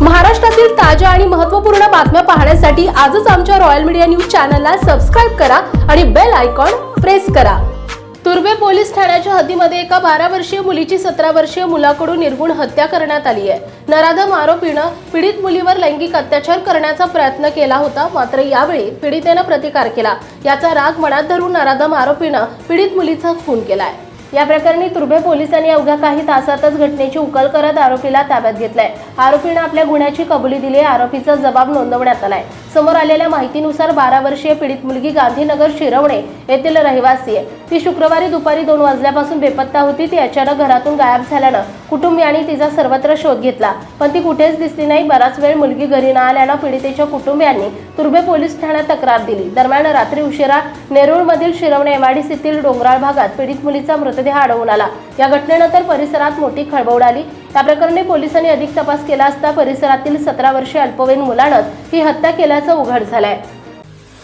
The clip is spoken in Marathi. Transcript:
महाराष्ट्रातील ताज्या आणि महत्त्वपूर्ण बातम्या पाहण्यासाठी आजच आमच्या रॉयल मीडिया न्यूज चॅनलला सबस्क्राईब करा आणि बेल आयकॉन प्रेस करा. तुर्बे पोलीस ठाण्याच्या हद्दीमध्ये एका बारा वर्षीय मुलीची सतरा वर्षीय मुलाकडून निर्गुण हत्या करण्यात आली आहे. नराधम आरोपीनं पीडित मुलीवर लैंगिक अत्याचार करण्याचा प्रयत्न केला होता मात्र यावेळी पीडितेनं प्रतिकार केला. याचा राग मनात धरून नराधम आरोपीनं पीडित मुलीचा खून केला आहे या प्रकरणी तुर्भे पोलिसांनी अवघ्या काही तासातच घटनेची उकल करत आरोपीला ताब्यात घेतलाय आरोपीनं आपल्या गुन्ह्याची कबुली दिली आहे. आरोपीचा जबाब नोंदवण्यात आलाय समोर आलेल्या माहितीनुसार बारा वर्षीय पीडित मुलगी गांधीनगर शिरवणे येथील रहिवासी आहे ती शुक्रवारी दुपारी दोन वाजल्यापासून बेपत्ता होती. ती अचानक घरातून गायब झाल्यानं कुटुंबियांनी तिचा सर्वत्र शोध घेतला. पण ती कुठेच दिसली नाही. बराच वेळ मुलगी घरी न आल्यानं पीडितेच्या कुटुंबियांनी तुर्भे पोलीस ठाण्यात तक्रार दिली. दरम्यान रात्री उशिरा नेरूळमधील शिरवणे एमआयडीसीतील डोंगराळ भागात पीडित मुलीचा मृतदेह आढळून आला. या घटनेनंतर परिसरात मोठी खळबळ उडाली या प्रकरणी पोलिसांनी अधिक तपास केला असता परिसरातील सतरा वर्षीय अल्पवयीन मुलानंच ही हत्या केल्याचं उघड झालंय.